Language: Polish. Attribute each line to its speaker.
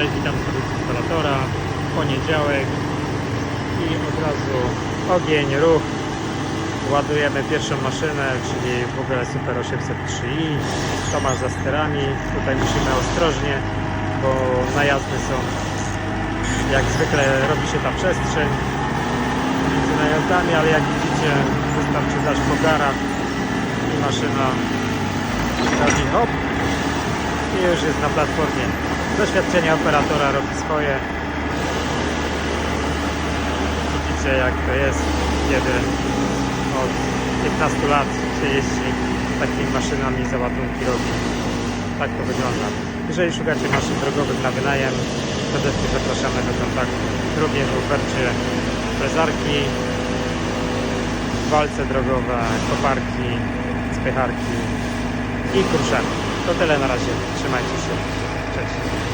Speaker 1: Cześć, witam z instalatora. Poniedziałek i od razu ogień, ruch. Ładujemy pierwszą maszynę, czyli w ogóle Super 803i. Tomasz za sterami. Tutaj musimy ostrożnie, bo najazdy są jak zwykle robi się ta przestrzeń między najazdami, ale jak widzicie wystarczy dać po garach i maszyna robi hop i już jest na platformie. Doświadczenie operatora robi swoje. Widzicie jak to jest, kiedy od 15 lat się jeździ takimi maszynami załadunki robi. Tak to wygląda. Jeżeli szukacie maszyn drogowych na wynajem, serdecznie zapraszamy do kontaktu. Również w ofercie frezarki, walce drogowe, koparki, spycharki i kruszarki. To tyle na razie. Trzymajcie się. Texas.